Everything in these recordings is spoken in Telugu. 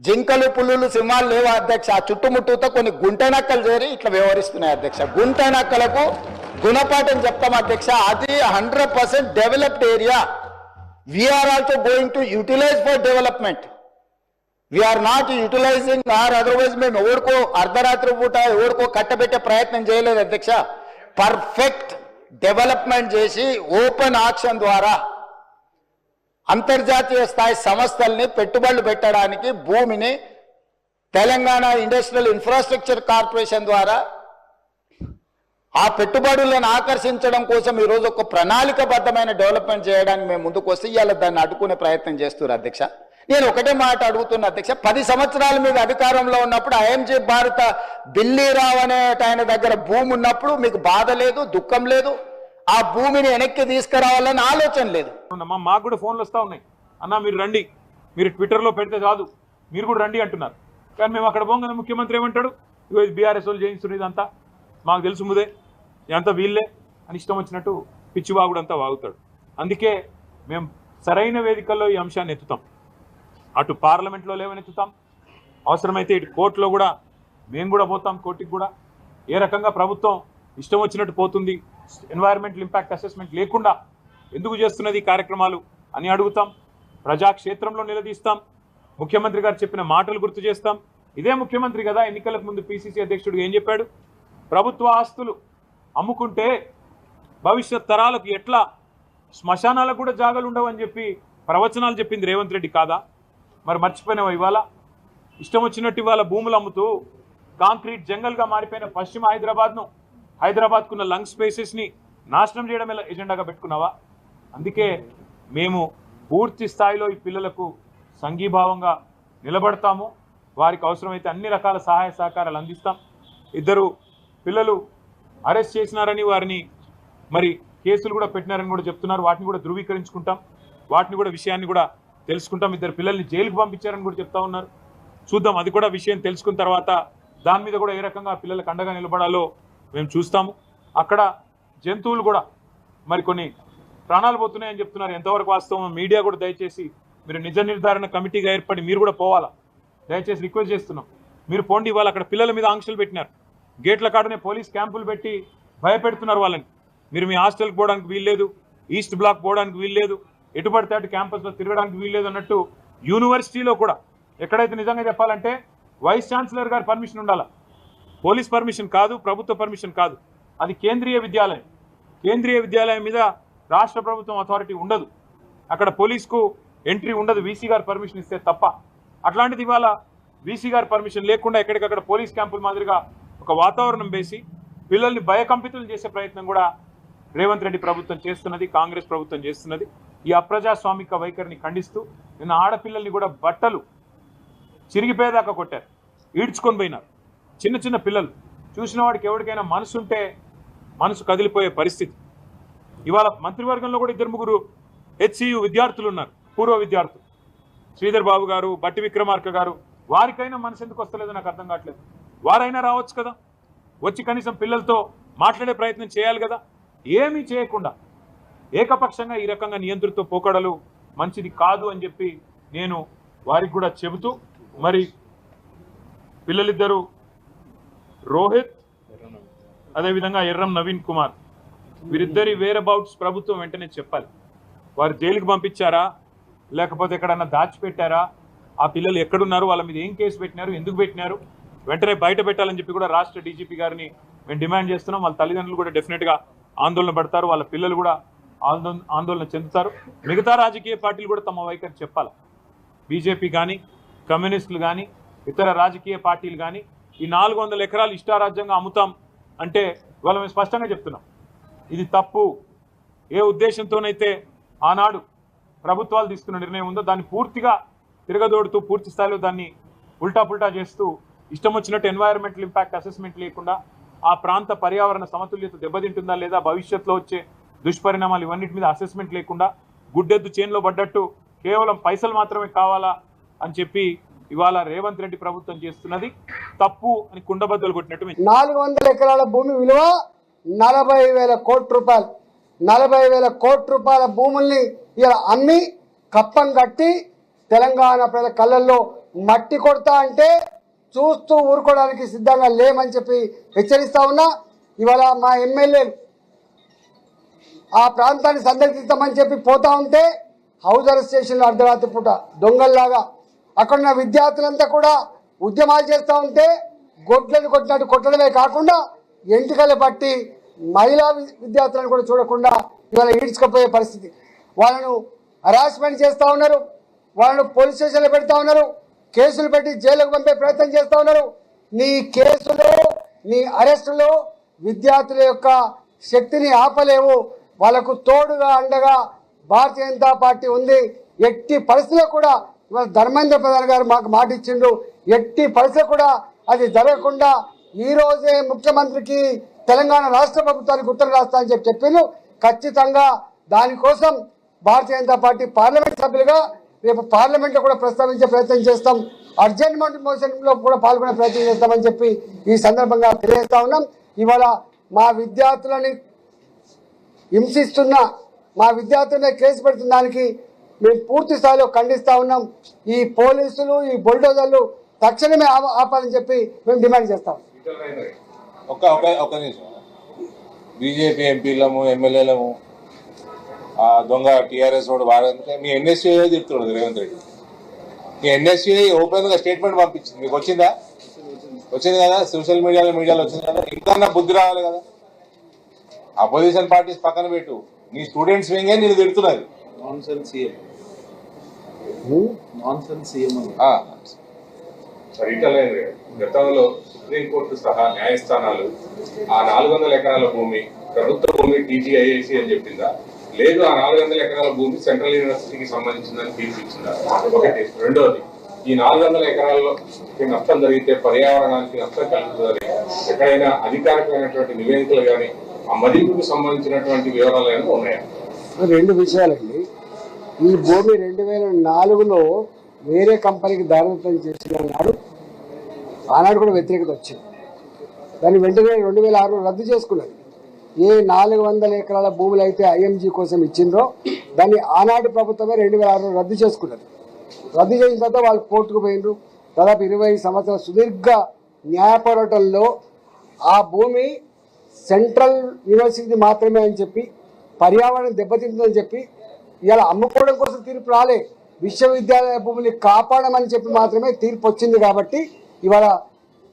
జింకలు పులులు సింహాలు లేవు అధ్యక్ష? ఆ చుట్టుముట్టుతో కొన్ని గుంటనక్కలు చేరి ఇట్లా వ్యవహరిస్తున్నాయి అధ్యక్ష. గుంటనక్కలకు గుణపాఠం చెప్తాం అధ్యక్ష. అది hundred percent developed area we are also going to utilise for development we are not utilising or otherwise మేము ఎవరికో అర్ధరాత్రి పూట ఎవరికో కట్టబెట్టే ప్రయత్నం చేయలేదు అధ్యక్ష. పర్ఫెక్ట్ డెవలప్మెంట్ చేసి ఓపెన్ ఆక్షన్ ద్వారా అంతర్జాతీయ స్థాయి సంస్థల్ని పెట్టుబడులు పెట్టడానికి భూమిని తెలంగాణ ఇండస్ట్రియల్ ఇన్ఫ్రాస్ట్రక్చర్ కార్పొరేషన్ ద్వారా ఆ పెట్టుబడులను ఆకర్షించడం కోసం ఈరోజు ఒక ప్రణాళికబద్ధమైన డెవలప్మెంట్ చేయడానికి మేము ముందుకు వస్తే ఇవాళ దాన్ని అడ్డుకునే ప్రయత్నం చేస్తున్నారు అధ్యక్ష. నేను ఒకటే మాట అడుగుతున్నా అధ్యక్ష పది సంవత్సరాల మీద అధికారంలో ఉన్నప్పుడు ఐఎంజీ భారత బిల్లీరావు అనే ఆయన దగ్గర భూమి ఉన్నప్పుడు మీకు బాధ లేదు దుఃఖం లేదు? ఆ భూమిని వెనక్కి తీసుకురావాలని ఆలోచన లేదు. మాకు కూడా ఫోన్లు వస్తూ ఉన్నాయి. అన్న మీరు రండి. మీరు ట్విట్టర్లో పెడితే కాదు మీరు కూడా రండి అంటున్నారు. కానీ మేము అక్కడ పోగానే ముఖ్యమంత్రి ఏమంటాడు? ఇవి ఇది బీఆర్ఎస్ వాళ్ళు చేయిస్తున్నారు ఇదంతా. మాకు తెలుసు ముదే. ఇదంతా వీళ్ళే. అని ఇష్టం వచ్చినట్టు పిచ్చివాగుడు అంతా వాగుతాడు. అందుకే మేము సరైన వేదికల్లో ఈ అంశాన్ని ఎత్తుతాం. అటు పార్లమెంట్లో లేవనెత్తుతాం అవసరమైతే ఇటు కోర్టులో కూడా మేము కూడా పోతాం కోర్టుకి కూడా. ఏ రకంగా ప్రభుత్వం ఇష్టం వచ్చినట్టు పోతుంది ఎన్వైరన్మెంటల్ ఇంపాక్ట్ అసెస్మెంట్ లేకుండా ఎందుకు చేస్తున్నది ఈ కార్యక్రమాలు అని అడుగుతాం. ప్రజాక్షేత్రంలో నిలదీస్తాం. ముఖ్యమంత్రి గారు చెప్పిన మాటలు గుర్తు చేస్తాం. ఇదే ముఖ్యమంత్రి కదా ఎన్నికలకు ముందు పిసిసి అధ్యక్షుడు ఏం చెప్పాడు? ప్రభుత్వ ఆస్తులు అమ్ముకుంటే భవిష్యత్ తరాలకు ఎట్లా శ్మశానాలకు కూడా జాగాలు ఉండవని చెప్పి ప్రవచనాలు చెప్పింది రేవంత్ రెడ్డి కాదా? మరి మర్చిపోయినావా ఇవాళ? ఇష్టం వచ్చినట్టు ఇవాళ భూములు అమ్ముతూ కాంక్రీట్ జంగల్గా మారిపోయిన పశ్చిమ హైదరాబాద్ను హైదరాబాద్కున్న లంగ్ స్పేసెస్ని నాశనం చేయడం ఎలా ఎజెండాగా పెట్టుకున్నావా? అందుకే మేము పూర్తి స్థాయిలో ఈ పిల్లలకు సంఘీభావంగా నిలబడతాము. వారికి అవసరమైతే అన్ని రకాల సహాయ సహకారాలు అందిస్తాం. ఇద్దరు పిల్లలు అరెస్ట్ చేసినారని వారిని మరి కేసులు కూడా పెట్టినారని కూడా చెప్తున్నారు. వాటిని కూడా ధృవీకరించుకుంటాం. వాటిని కూడా విషయాన్ని కూడా తెలుసుకుంటాం. ఇద్దరు పిల్లల్ని జైలుకు పంపించారని కూడా చెప్తా ఉన్నారు. చూద్దాం అది కూడా విషయం తెలుసుకున్న తర్వాత దాని మీద కూడా ఏ రకంగా పిల్లలకు అండగా నిలబడాలో మేము చూస్తాము. అక్కడ జంతువులు కూడా మరి కొన్ని ప్రాణాలు పోతున్నాయని చెప్తున్నారు. ఎంతవరకు వాస్తవం మీడియా కూడా దయచేసి మీరు నిజ నిర్ధారణ కమిటీగా ఏర్పడి మీరు కూడా పోవాలా? దయచేసి రిక్వెస్ట్ చేస్తున్నాం. మీరు పోండి ఇవాళ అక్కడ పిల్లల మీద ఆంక్షలు పెట్టినారు. గేట్ల కాడనే పోలీస్ క్యాంపులు పెట్టి భయపెడుతున్నారు వాళ్ళని. మీరు మీ హాస్టల్కి పోవడానికి వీల్లేదు ఈస్ట్ బ్లాక్ పోవడానికి వీల్లేదు ఎటు పడితే అటు క్యాంపస్లో తిరగడానికి వీల్లేదు అన్నట్టు యూనివర్సిటీలో కూడా ఎక్కడైతే నిజంగా చెప్పాలంటే వైస్ ఛాన్సలర్ గారి పర్మిషన్ ఉండాలా? పోలీస్ పర్మిషన్ కాదు ప్రభుత్వ పర్మిషన్ కాదు. అది కేంద్రీయ విద్యాలయం. కేంద్రీయ విద్యాలయం మీద రాష్ట్ర ప్రభుత్వం అథారిటీ ఉండదు. అక్కడ పోలీస్కు ఎంట్రీ ఉండదు వీసీ గారు పర్మిషన్ ఇస్తే తప్ప. అట్లాంటిది ఇవాళ వీసీ గారు పర్మిషన్ లేకుండా ఎక్కడికక్కడ పోలీస్ క్యాంపుల మాదిరిగా ఒక వాతావరణం వేసి పిల్లల్ని భయకంపితులు చేసే ప్రయత్నం కూడా రేవంత్ రెడ్డి ప్రభుత్వం చేస్తున్నది కాంగ్రెస్ ప్రభుత్వం చేస్తున్నది. ఈ అప్రజాస్వామిక వైఖరిని ఖండిస్తూ నిన్న ఆడపిల్లల్ని కూడా బట్టలు చిరిగిపోయేదాకా కొట్టారు. ఈడ్చుకొని పోయినారు. చిన్న చిన్న పిల్లలు. చూసిన వాడికి ఎవరికైనా మనసు ఉంటే మనసు కదిలిపోయే పరిస్థితి. ఇవాళ మంత్రివర్గంలో కూడా ఇద్దరు ముగ్గురు హెచ్సియు విద్యార్థులు ఉన్నారు పూర్వ విద్యార్థులు. శ్రీధర్ బాబు గారు బట్టి విక్రమార్క గారు వారికైనా మనసు ఎందుకు వస్తలేదో నాకు అర్థం కావట్లేదు. వారైనా రావచ్చు కదా? వచ్చి కనీసం పిల్లలతో మాట్లాడే ప్రయత్నం చేయాలి కదా? ఏమీ చేయకుండా ఏకపక్షంగా ఈ రకంగా నియంత్రిత పోకడలు మంచిది కాదు అని చెప్పి నేను వారికి కూడా చెబుతూ మరి పిల్లలిద్దరూ రోహిత్ అదేవిధంగా ఎర్రం నవీన్ కుమార్. వీరిద్దరి వేర్ అబౌట్స్ ప్రభుత్వం వెంటనే చెప్పాలి. వారు జైలుకి పంపించారా? లేకపోతే ఎక్కడన్నా దాచిపెట్టారా? ఆ పిల్లలు ఎక్కడున్నారు? వాళ్ళ మీద ఏం కేసు పెట్టినారు? ఎందుకు పెట్టినారు? వెంటనే బయట పెట్టాలని చెప్పి కూడా రాష్ట్ర డీజీపీ గారిని మేము డిమాండ్ చేస్తున్నాం. వాళ్ళ తల్లిదండ్రులు కూడా డెఫినెట్గా ఆందోళన పడతారు. వాళ్ళ పిల్లలు కూడా ఆందోళన ఆందోళన చెందుతారు. మిగతా రాజకీయ పార్టీలు కూడా తమ వైఖరి చెప్పాలి. బీజేపీ కానీ కమ్యూనిస్టులు కానీ ఇతర రాజకీయ పార్టీలు కానీ ఈ నాలుగు వందల ఎకరాలు ఇష్టారాజ్యంగా అమ్ముతాం అంటే ఇవాళ మేము స్పష్టంగా చెప్తున్నాం. ఇది తప్పు. ఏ ఉద్దేశంతోనైతే ఆనాడు ప్రభుత్వాలు తీసుకున్న నిర్ణయం ఉందో దాన్ని పూర్తిగా తిరగదోడుతూ పూర్తి స్థాయిలో దాన్ని ఉల్టా పుల్టా చేస్తూ ఇష్టం వచ్చినట్టు ఎన్వైరన్మెంటల్ ఇంపాక్ట్ అసెస్మెంట్ లేకుండా ఆ ప్రాంత పర్యావరణ సమతుల్యత దెబ్బతింటుందా లేదా భవిష్యత్తులో వచ్చే దుష్పరిణామాలు ఇవన్నిటి మీద అసెస్మెంట్ లేకుండా గుడ్డెద్దు చేన్లో పడ్డట్టు కేవలం పైసలు మాత్రమే కావాలా అని చెప్పి ఇవాళ రేవంత్ రెడ్డి ప్రభుత్వం చేస్తున్నది తప్పు అని కుండబద్దలు కొట్టినట్టు నాలుగు వందల ఎకరాల భూమి విలువ నలభై వేల కోట్ల రూపాయలు. నలభై వేల కోట్ల రూపాయల భూముల్ని ఇలా అమ్మి కప్పం కట్టి తెలంగాణ ప్రజల కళ్ళల్లో మట్టి కొడతా అంటే చూస్తూ ఊరుకోవడానికి సిద్ధంగా లేమని చెప్పి హెచ్చరిస్తా ఉన్నా. ఇవాళ మా ఎమ్మెల్యేలు ఆ ప్రాంతాన్ని సందర్శిస్తామని చెప్పి పోతా ఉంటే హౌజర్ స్టేషన్లో అర్ధరాత్రి పూట దొంగల్లాగా అక్కడున్న విద్యార్థులంతా కూడా ఉద్యమాలు చేస్తూ ఉంటే గొడ్లను కొట్టినట్టు కొట్టడమే కాకుండా ఎంటికలు పట్టి మహిళా విద్యార్థులను కూడా చూడకుండా ఇవాళ ఈడ్చుకపోయే పరిస్థితి. వాళ్ళను హరాస్మెంట్ చేస్తూ ఉన్నారు వాళ్ళను పోలీస్ స్టేషన్లో పెడతా ఉన్నారు కేసులు పెట్టి జైలుకు పంపే ప్రయత్నం చేస్తూ ఉన్నారు. నీ కేసులు నీ అరెస్టులు విద్యార్థుల యొక్క శక్తిని ఆపలేవు వాళ్ళకు తోడుగా అండగా భారతీయ జనతా పార్టీ ఉంది. ఎట్టి పరిస్థితిలో కూడా ఇవాళ ధర్మేంద్ర ప్రధాన్ గారు మాకు మాట ఇచ్చిండు ఎట్టి పరిస్థితి కూడా అది జరగకుండా ఈరోజే ముఖ్యమంత్రికి తెలంగాణ రాష్ట్ర ప్రభుత్వానికి ఉత్తరం రాస్తా అని చెప్పి చెప్పిండు ఖచ్చితంగా దానికోసం భారతీయ జనతా పార్టీ పార్లమెంట్ సభ్యులుగా రేపు పార్లమెంట్లో కూడా ప్రస్తావించే ప్రయత్నం చేస్తాం. అర్జెంట్ మోషన్లో కూడా పాల్గొనే ప్రయత్నం చేస్తామని చెప్పి ఈ సందర్భంగా తెలియజేస్తా ఉన్నాం. ఇవాళ మా విద్యార్థులని హింసిస్తున్న మా విద్యార్థులనే కేసు పెడుతున్న దానికి మేము పూర్తి స్థాయిలో ఖండిస్తా ఉన్నాం. ఈ పోలీసులు ఈ బుల్డోజర్లు తక్షణమే ఆపాలని చెప్పి మేము డిమాండ్ చేస్తాం. ఒక ఒక ఒక నిమిషం. బీజేపీ ఎంపీలము ఎమ్మెల్యేలము ఆ దొంగ టీఆర్ఎస్ వాడు వాడంటే మీ ఎన్ఎస్సీఏ చెప్తున్నాడు రేవంత్ రెడ్డి. మీ ఎన్ఎస్సీఏ ఓపెన్గా స్టేట్మెంట్ పంపించింది. మీకు వచ్చిందా? వచ్చింది కదా? సోషల్ మీడియాలో మీడియాలో వచ్చింది కదా? ఇంకన్నా బుద్ధి రావాలి కదా? అపోజిషన్ పార్టీస్ పక్కన పెట్టు. నీ స్టూడెంట్స్ వింగే నేను తిడుతున్నది. నాన్సెన్స్ సీఎం నాన్సెన్స్ సీఎం అని. గతంలో సుప్రీంకోర్టు సహా న్యాయస్థానాలు ఆ నాలుగు వందల ఎకరాల భూమి ప్రభుత్వ భూమి టీజీఐఏసి అని చెప్పిందా? లేదు ఆ నాలుగు వందల ఎకరాల భూమి సెంట్రల్ యూనివర్సిటీకి సంబంధించిందని తీర్పు ఇచ్చిందా ఒకటి. రెండోది ఈ నాలుగు వందల ఎకరాల్లో నష్టం జరిగితే పర్యావరణానికి నష్టం కలుగుతుందని ఎక్కడైనా అధికారికమైనటువంటి నివేదికలు కానీ ఆ మదింపుకు సంబంధించినటువంటి వివరాలు ఏమైనా ఉన్నాయా? రెండు విషయాలండి. ఈ భూమి రెండు వేల నాలుగులో వేరే కంపెనీకి దారిదత్తం చేసిన నాడు ఆనాడు కూడా వ్యతిరేకత వచ్చింది. దాన్ని వెంటనే రెండు వేల ఆరులో రద్దు చేసుకున్నది ఏ నాలుగు వందల ఎకరాల భూములు అయితే ఐఎంజీ కోసం ఇచ్చిందో దాన్ని ఆనాటి ప్రభుత్వమే రెండు వేల ఆరులో రద్దు చేసుకున్నది. రద్దు చేసిన తర్వాత వాళ్ళు కోర్టుకు పోయినరు దాదాపు ఇరవై సంవత్సరాల సుదీర్ఘ న్యాయ పోరాటంలో ఆ భూమి సెంట్రల్ యూనివర్సిటీ మాత్రమే అని చెప్పి పర్యావరణం దెబ్బతింటుందని చెప్పి ఇలా అమ్ముకోవడం కోసం తీర్పు రాలే. విశ్వవిద్యాలయ భూమిని కాపాడమని చెప్పి మాత్రమే తీర్పు వచ్చింది కాబట్టి ఇవాళ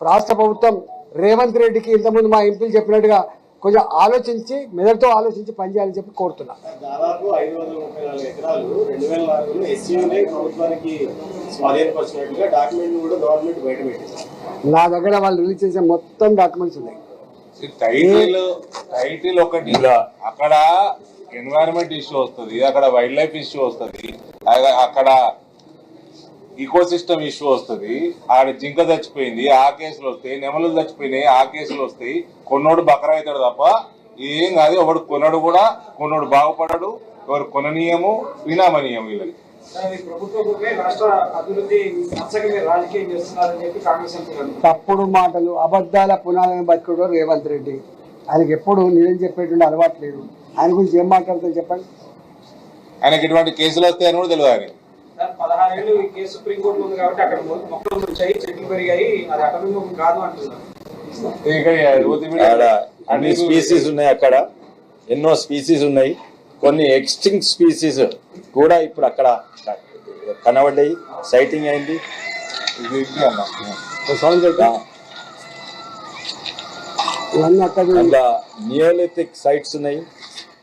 రాష్ట్ర ప్రభుత్వం రేవంత్ రెడ్డికి ఇంతకుముందు మా ఎంపీలు చెప్పినట్టుగా కొంచెం ఆలోచించి మెదడుతో ఆలోచించి పనిచేయాలని చెప్పి కోరుతున్నా. దాదాపు ఐదు వందల ముప్పై నాలుగు ఎకరాలు రెండు వేల నాలుగులో ఎస్సీయూనే ప్రభుత్వానికి స్వాధీనపరిచినట్టుగా డాక్యుమెంట్ కూడా గవర్నమెంట్ బయట పెట్టింది. నా దగ్గర వాళ్ళు రిలీజ్ చేసే మొత్తం డాక్యుమెంట్స్ ఉన్నాయి. టైటిల్ టైటిల్ ఒకటి. అక్కడ ఎన్వైరన్మెంట్ ఇష్యూ వస్తుంది అక్కడ వైల్డ్ లైఫ్ ఇష్యూ వస్తుంది అక్కడ- అక్కడ ఈకో సిస్టమ్ ఇష్యూ వస్తుంది. ఆడ జింక చచ్చిపోయింది ఆ కేసులు వస్తాయి నెమలు చచ్చిపోయినాయి ఆ కేసులు వస్తాయి. కొన్నోడు బకరా అవుతాడు తప్ప ఏం కాదు ఒకడు కొనడు కూడా కొన్నోడు బాగుపడడు ఎవరు కొననీయము వినామనీయం వీళ్ళకి. తప్పుడు మాటలు అబద్ధాల పునాలను బతుకుడు రేవంత్ రెడ్డి. ఆయనకి ఎప్పుడు నిజం చెప్పేటువంటి అలవాటు లేదు. ఆయన గురించి ఏం మాట్లాడుతాం చెప్పండి? ఆయనకి ఇటువంటి కేసులు వస్తాయని కూడా తెలియదు పదహారేళ్ళు ఈ కేసు సుప్రీంకోర్టులో ఉంది కాబట్టి అక్కడ మొక్కలు వచ్చాయి చెట్లు పెరిగాయి అది కాదు అంటున్నారు. అన్ని స్పీసీస్ ఉన్నాయి అక్కడ. ఎన్నో స్పీసీస్ ఉన్నాయి. కొన్ని ఎక్స్టింక్ట్ స్పీసీస్ కూడా ఇప్పుడు అక్కడ కనబడ్డాయి. సైటింగ్ అయింది. అక్కడ నియోలిథిక్ సైట్స్ ఉన్నాయి.